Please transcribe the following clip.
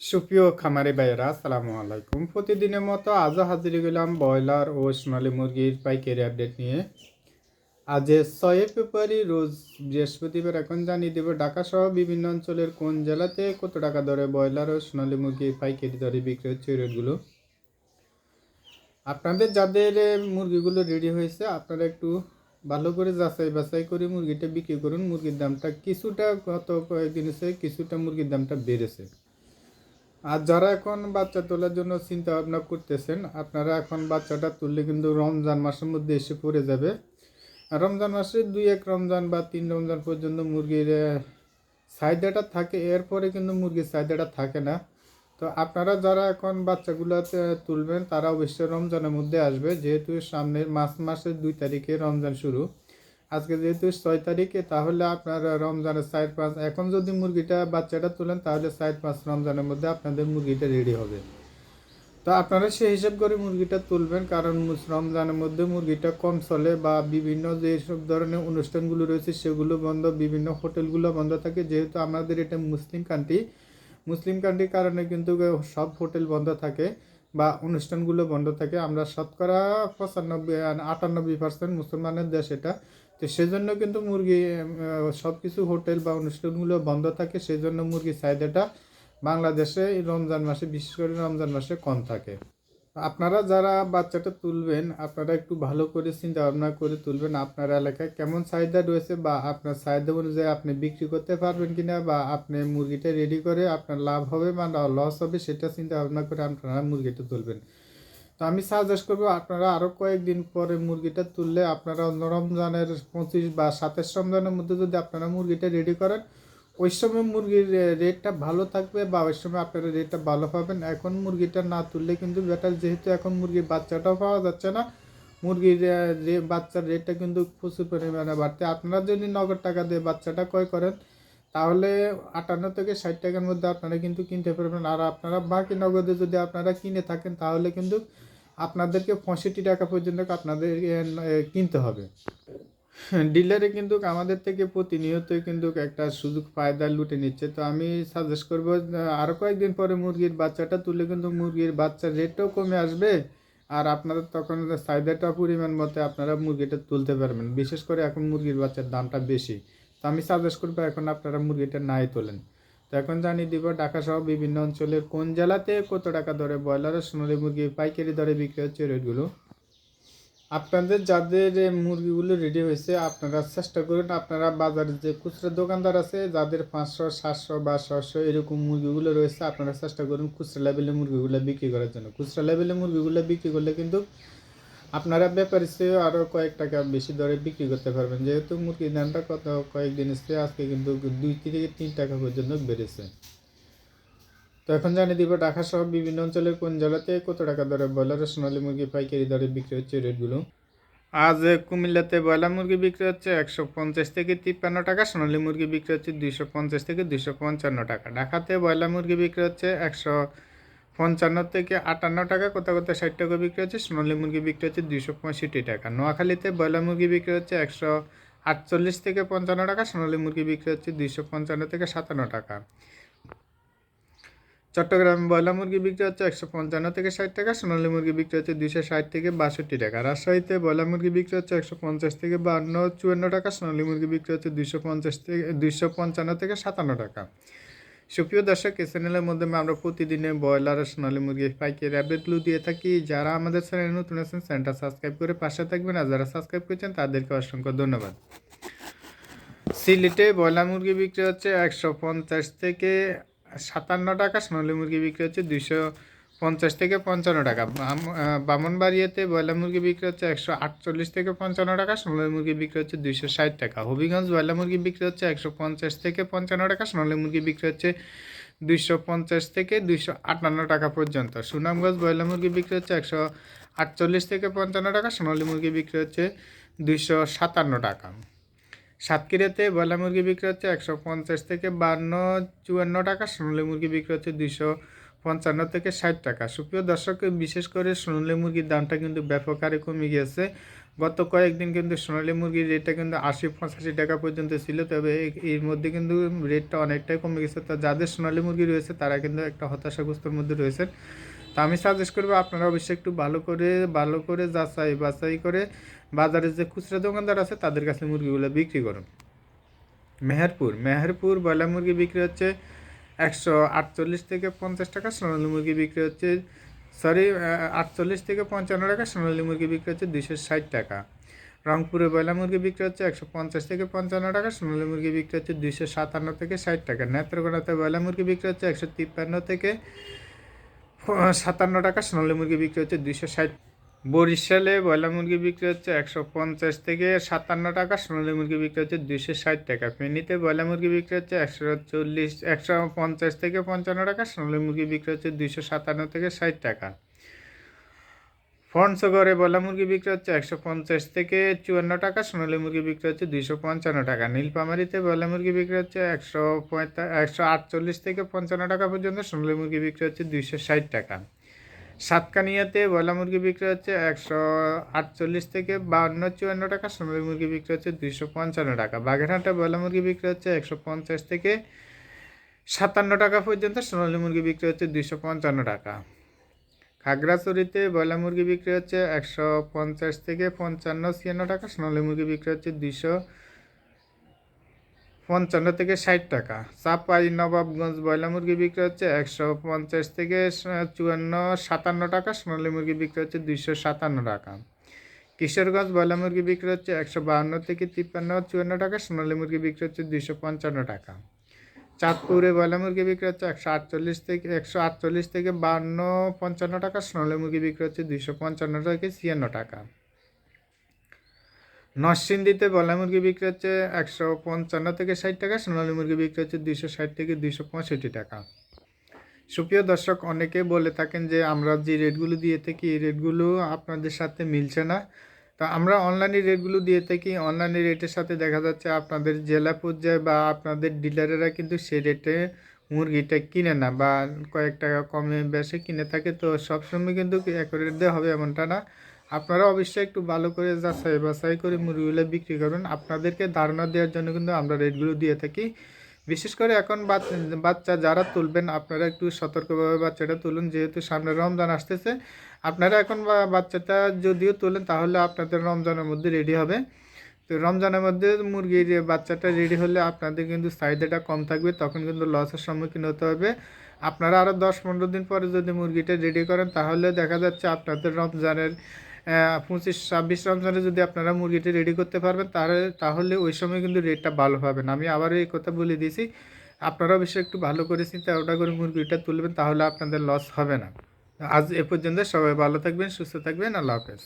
সুপ্রিয় খামারি ভাইয়েরা, আসসালামু আলাইকুম। প্রতিদিনের মতো আজও হাজির গেলাম ব্রয়লার ও সোনালী মুরগির পাইকারি আপডেট নিয়ে। আজ ছয় ফেব্রুয়ারি, রোজ বৃহস্পতিবার এখন জানিয়ে দেব ঢাকা সহ বিভিন্ন অঞ্চলের কোন জেলাতে কত টাকা দরে ব্রয়লার ও সোনালী মুরগির পাইকারি দরে বিক্রি হচ্ছে রেটগুলো? আপনাদের যাদের মুরগিগুলো রেডি হয়েছে, আপনারা একটু ভালো করে যাচাই বাছাই করে মুরগিটা বিক্রি করুন। মুরগির দামটা কিছুটা গত কয়েকদিন হচ্ছে কিছুটা মুরগির দামটা বেড়েছে। আর যারা এখন বাচ্চা তোলার জন্য চিন্তা ভাবনা করতেছেন, আপনারা এখন বাচ্চাটা তুললে কিন্তু রমজান মাসের মধ্যে এসে পড়ে যাবে। রমজান মাসে দুই এক রমজান বা তিন রমজান পর্যন্ত মুরগির চাহিদাটা থাকে, এরপরে কিন্তু মুরগির চাহিদাটা থাকে না। তো আপনারা যারা এখন বাচ্চাগুলো তুলবেন, তারা অবশ্যই রমজানের মধ্যে আসবে, যেহেতু সামনের মাস, মাসের দুই তারিখে রমজান শুরু। আজকে যেহেতু ছয় তারিখে, তাহলে আপনার রমজানের চার পাঁচ, এখন যদি মুরগিটা বাচ্চাটা তুলেন, তাহলে চার পাঁচ রমজানের মধ্যে আপনাদের মুরগিটা রেডি হবে। তো আপনারা সেই হিসাব করে মুরগিটা তুলবেন, কারণ রমজানের মধ্যে মুরগিটা কম চলে বা বিভিন্ন যে সব ধরনের অনুষ্ঠানগুলো রয়েছে, সেগুলো বন্ধ, বিভিন্ন হোটেলগুলো বন্ধ থাকে। যেহেতু আমাদের এটা মুসলিম কান্ট্রি মুসলিম কান্ট্রির কারণে কিন্তু সব হোটেল বন্ধ থাকে বা অনুষ্ঠানগুলো বন্ধ থাকে। আমরা শতকরা পঁচানব্বই, আটানব্বই পার্সেন্ট মুসলমানের দেশ এটা। তো সেজন্য কিন্তু মুরগি সব কিছু হোটেল বা অনুষ্ঠানগুলো বন্ধ থাকে। সেজন্য মুরগির চাহিদাটা বাংলাদেশে রমজান মাসে, বিশেষ করে রমজান মাসে কম থাকে। আপনারা যারা বাচ্চাটা তুলবেন, আপনারা একটু ভালো করে চিন্তা ভাবনা করে তুলবেন আপনার এলাকায় কেমন চাহিদা রয়েছে বা আপনার চাহিদা অনুযায়ী আপনি বিক্রি করতে পারবেন কিনা বা আপনি মুরগিটা রেডি করে আপনার লাভ হবে বা লস হবে সেটা চিন্তা ভাবনা করে আপনারা মুরগিটা তুলবেন। তো আমি সাজেস্ট করব আপনারা আরও কয়েকদিন পরে মুরগিটা তুললে আপনারা অন্য রমজানের পঁচিশ বা সাতাশ রমজানের মধ্যে যদি আপনারা মুরগিটা রেডি করেন, ওই সময় মুরগির রেটটা ভালো থাকবে বা ওই সময় আপনারা রেটটা ভালো পাবেন। এখন মুরগিটা না তুললে কিন্তু বেটার যেহেতু এখন মুরগির বাচ্চাটাও পাওয়া যাচ্ছে না, মুরগির বাচ্চার রেটটা কিন্তু প্রচুর পরিমাণে বাড়তে আপনারা যদি নগদ টাকা দিয়ে বাচ্চাটা ক্রয় করেন, তাহলে আটান্ন থেকে ষাট টাকার মধ্যে আপনারা কিন্তু কিনতে পারবেন। আর আপনারা বাকি নগদে যদি আপনারা কিনে থাকেন, তাহলে কিন্তু আপনাদেরকে পঁয়ষট্টি টাকা পর্যন্ত আপনাদের কিনতে হবে। ডিলারে কিন্তু আমাদের থেকে প্রতিনিয়তই কিন্তু একটা সুযোগ ফায়দা লুটে নিচ্ছে। তো আমি সাজেস্ট করব আরও কয়েকদিন পরে মুরগির বাচ্চাটা তুলে কিন্তু মুরগির বাচ্চার রেটটাও কমে আসবে। আর আপনাদের তখন চাহিদাটা পরিমাণ মতো আপনারা মুরগিটা তুলতে পারবেন। বিশেষ করে এখন মুরগির বাচ্চার দামটা বেশি। তো আমি সাজেস্ট করব, এখন আপনারা মুরগিটা নাই তোলেন। তো এখন জানিয়ে দিব ঢাকা সহ বিভিন্ন অঞ্চলের কোন জেলাতে কত টাকা দরে ব্রয়লার ও সোনালী মুরগি পাইকারি দরে বিক্রি হচ্ছে রেটগুলো? আপনাদের যাদের মুরগিগুলো রেডি হয়েছে, আপনারা চেষ্টা করুন, আপনারা বাজারে যে খুচরা দোকানদার আছে, যাদের পাঁচশো, সাতশো বা ছশো এরকম মুরগিগুলো রয়েছে, আপনারা চেষ্টা করুন খুচরা লেভেলে মুরগিগুলো বিক্রি করার জন্য। খুচরা লেভেলে মুরগিগুলো বিক্রি করলে কিন্তু আপনারা ব্যাপারী চেয়ে আরও কয়েক টাকা বেশি দরে বিক্রি করতে পারবেন। যেহেতু মুরগির দামটা কত, কয়েকদিন এসছে আজকে কিন্তু দুই থেকে তিন টাকা পর্যন্ত বেড়েছে। তো এখন জানিয়ে দিব ঢাকা সহ বিভিন্ন অঞ্চলের কোন জেলাতে কত টাকা দরে ব্রয়লার সোনালী মুরগি পাইকারি দরে বিক্রি হচ্ছে রেটগুলো? আজ কুমিল্লাতে ব্রয়লার মুরগি বিক্রি হচ্ছে একশো পঞ্চাশ থেকে তিপ্পান্ন টাকা, সোনালী মুরগি বিক্রি হচ্ছে দুইশো পঞ্চাশ থেকে দুইশো পঞ্চান্ন টাকা। ঢাকাতে ব্রয়লার মুরগি বিক্রি হচ্ছে একশো পঞ্চান্ন থেকে আটান্ন টাকা কোথাও কোথাও ষাট টাকা বিক্রি হচ্ছে, সোনালী মুরগি বিক্রি হচ্ছে দুইশো পঁয়ষট্টি টাকা। নোয়াখালীতে ব্রয়লার মুরগি বিক্রি হচ্ছে একশো আটচল্লিশ থেকে পঞ্চান্ন টাকা, সোনালী মুরগি বিক্রি হচ্ছে দুইশো পঞ্চান্ন থেকে সাতান্ন টাকা। চট্টগ্রামে ব্রয়লার মুরগি বিক্রি হচ্ছে একশো পঞ্চান্ন থেকে ষাট টাকা, সোনালী মুরগি বিক্রি হচ্ছে দুইশো ষাট থেকে বাষট্টি টাকা। রাজশাহীতে ব্রয়লার মুরগি বিক্রি হচ্ছে একশো পঞ্চাশ থেকে বান্ন, চুয়ান্ন টাকা, সোনালী মুরগি বিক্রি হচ্ছে দুইশো পঞ্চাশ থেকে, দুইশো পঞ্চান্ন থেকে সাতান্ন টাকা। সুপ্রিয় দর্শক, এই চ্যানেলের মাধ্যমে আমরা প্রতিদিনে ব্রয়লার আর সোনালী মুরগি পাইকারি আপডেটগুলো দিয়ে থাকি। যারা আমাদের চ্যানেলে নতুন আছেন, চ্যানেলটা সাবস্ক্রাইব করে পাশে থাকবেন আর যারা সাবস্ক্রাইব করেছেন, তাদেরকে অসংখ্য ধন্যবাদ। সিলেটে ব্রয়লার মুরগি বিক্রি হচ্ছে একশো পঞ্চাশ থেকে সাতান্ন টাকা, সোনালী মুরগি বিক্রি হচ্ছে দুইশো পঞ্চাশ থেকে পঞ্চান্ন টাকা। বামনবাড়িয়াতে ব্রয়লার মুরগি বিক্রি হচ্ছে একশো আটচল্লিশ থেকে পঞ্চান্ন টাকা, সোনালী মুরগি বিক্রি হচ্ছে দুইশো ষাট টাকা। হবিগঞ্জ ব্রয়লার মুরগি বিক্রি হচ্ছে একশো পঞ্চাশ থেকে পঞ্চান্ন টাকা, সোনালী মুরগি বিক্রি হচ্ছে দুইশো পঞ্চাশ থেকে দুইশো আটান্ন টাকা পর্যন্ত। সুনামগঞ্জ ব্রয়লার মুরগি বিক্রি হচ্ছে একশো আটচল্লিশ থেকে পঞ্চান্ন টাকা, সোনালী মুরগি বিক্রি হচ্ছে দুইশো সাতান্ন টাকা। সাতক্ষীরাতে ব্রয়লার মুরগি বিক্রি হচ্ছে একশো পঞ্চাশ থেকে বান্ন, চুয়ান্ন টাকা, সোনালী মুরগি বিক্রি হচ্ছে দুইশো পঞ্চান্ন থেকে ষাট টাকা। সুপ্রিয় দর্শক, বিশেষ করে সোনালী মুরগির দামটা কিন্তু ব্যাপক হারে কমে গিয়েছে। গত কয়েকদিন কিন্তু সোনালী মুরগির রেটটা কিন্তু আশি পঁচাশি টাকা পর্যন্ত ছিল, তবে এর মধ্যে কিন্তু রেটটা অনেকটাই কমে গেছে। তো যাদের সোনালী মুরগি রয়েছে, তারা কিন্তু একটা হতাশাগ্রস্তর মধ্যে রয়েছে তো আমি সাজেস্ট করব, আপনারা অবশ্যই একটু ভালো করে ভালো করে যাচাই বাছাই করে বাজারে যে খুচরা দোকানদার আছে, তাদের কাছে মুরগিগুলো বিক্রি করুন। মেহেরপুর মেহেরপুর ব্রয়লার মুরগি বিক্রি হচ্ছে একশো আটচল্লিশ থেকে পঞ্চাশ টাকা, সোনালী মুরগি বিক্রি হচ্ছে সরি আটচল্লিশ থেকে পঞ্চান্ন টাকা, সোনালী মুরগি বিক্রি হচ্ছে দুশো ষাট টাকা। রংপুরে ব্রয়লার মুরগি বিক্রি হচ্ছে একশো পঞ্চাশ থেকে পঞ্চান্ন টাকা, সোনালী মুরগি বিক্রি হচ্ছে দুশো সাতান্ন থেকে ষাট টাকা। নেত্রকোনাতে ব্রয়লার মুরগি বিক্রি হচ্ছে একশো তিপ্পান্ন থেকে সাতান্ন টাকা, সোনালী মুরগি বিক্রি হচ্ছে দুশো ষাট বরিশালে ব্রয়লার মুরগি বিক্রি হচ্ছে একশো পঞ্চাশ থেকে সাতান্ন টাকা, সোনালী মুরগি বিক্রি হচ্ছে দুশো ষাট টাকা। ফেনীতে ব্রয়লার মুরগি বিক্রি হচ্ছে একশো চল্লিশ, একশো পঞ্চাশ থেকে পঞ্চান্ন টাকা, সোনালী মুরগি বিক্রি হচ্ছে দুশো সাতান্ন থেকে ষাট টাকা। ফনসগরে ব্রয়লার মুরগি বিক্রি হচ্ছে একশো পঞ্চাশ থেকে চুয়ান্ন টাকা, সোনালী মুরগি বিক্রি হচ্ছে দুইশো পঞ্চান্ন টাকা। নীলপামারিতে ব্রয়লার মুরগি বিক্রি হচ্ছে একশো পঁয়তা, একশো আটচল্লিশ থেকে পঞ্চান্ন টাকা পর্যন্ত, সোনালী মুরগি বিক্রি হচ্ছে দুইশো ষাট টাকা। সাতকানিয়াতে ব্রয়লার মুরগি বিক্রি হচ্ছে একশো আটচল্লিশ থেকে বাউন্ন চুয়ান্ন টাকা, সোনালী মুরগি বিক্রি হচ্ছে দুইশো পঞ্চান্ন টাকা। বাগেরহাটে ব্রয়লার মুরগি বিক্রি হচ্ছে একশো পঞ্চাশ থেকে সাতান্ন টাকা পর্যন্ত, সোনালী মুরগি বিক্রি হচ্ছে দুইশো পঞ্চান্ন টাকা। খাগড়াছড়িতে ব্রয়লার মুরগি বিক্রি হচ্ছে একশো পঞ্চাশ থেকে পঞ্চান্ন ছিয়ান্ন টাকা, সোনালী মুরগি বিক্রি হচ্ছে দুইশো পঞ্চান্ন থেকে ষাট টাকা। চাপাই, নবাবগঞ্জ ব্রয়লার মুরগি বিক্রি হচ্ছে একশো পঞ্চাশ থেকে চুয়ান্ন, সাতান্ন টাকা। সোনালী মুরগি বিক্রি হচ্ছে দুইশো সাতান্ন টাকা। কিশোরগঞ্জ ব্রয়লার মুরগি বিক্রি হচ্ছে একশো বাহান্ন থেকে তিপ্পান্ন, চুয়ান্ন টাকা। সোনালী মুরগি বিক্রি হচ্ছে দুইশো পঞ্চান্ন টাকা। চাঁদপুরে ব্রয়লার মুরগি বিক্রি হচ্ছে একশো আটচল্লিশ থেকে, একশো আটচল্লিশ থেকে বান্ন পঞ্চান্ন টাকা। সোনালী মুরগি বিক্রি হচ্ছে দুইশো পঞ্চান্ন থেকে ছিয়ান্ন টাকা। নরসিংদীতে বলা মুরগি বিক্রি হচ্ছে একশো পঞ্চান্ন থেকে ষাট টাকা, সোনালী মুরগি বিক্রি হচ্ছে দুইশো ষাট থেকে দুইশো পঁয়ষট্টি টাকা। সুপ্রিয় দর্শক, অনেকে বলে থাকেন যে আমরা যে রেটগুলো দিয়ে থাকি, এই রেটগুলো আপনাদের সাথে মিলছে না। তো আমরা অনলাইনে রেটগুলো দিয়ে থাকি, অনলাইনে রেটের সাথে দেখা যাচ্ছে আপনাদের জেলা পর্যায়ে বা আপনাদের ডিলারেরা কিন্তু সেই রেটে মুরগিটা কিনে না বা কয়েক টাকা কমে বেশি কিনে থাকে। তো সবসময় কিন্তু অ্যাকুরেট দেওয়া হবে এমনটা না। আপনারা অবশ্যই একটু ভালো করে যাচাই বাছাই করে মুরগিগুলো বিক্রি করুন আপনাদেরকে ধারণা দেওয়ার জন্য কিন্তু আমরা রেটগুলো দিয়ে থাকি। বিশেষ করে এখন বাচ- বাচ্চা যারা তুলবেন, আপনারা একটু সতর্কভাবে বাচ্চাটা তুলুন। যেহেতু সামনে রমজান আসতেছে, আপনারা এখন বাচ্চাটা যদিও তোলেন, তাহলে আপনাদের রমজানের মধ্যে রেডি হবে। তো রমজানের মধ্যে মুরগির বাচ্চাটা রেডি হলে আপনাদের কিন্তু চাহিদাটা কম থাকবে, তখন কিন্তু লসের সম্মুখীন হতে হবে। আপনারা আরও দশ পনেরো দিন পরে যদি মুরগিটা রেডি করেন, তাহলে দেখা যাচ্ছে আপনাদের রমজানের পঁচিশ, ছাব্বিশ রমজানে যদি আপনারা মুরগিটি রেডি করতে পারবেন, তাহলে তাহলে ওই সময় কিন্তু রেটটা ভালো পাবেন আমি আবারও এই কথা বলে দিয়েছি আপনারা অবশ্যই একটু ভালো করে চিন্তা ওটা করে মুরগিটা তুলবেন, তাহলে আপনাদের লস হবে না। আজ এ পর্যন্ত সবাই ভালো থাকবেন, সুস্থ থাকবেন, আল্লাহ হাফেজ।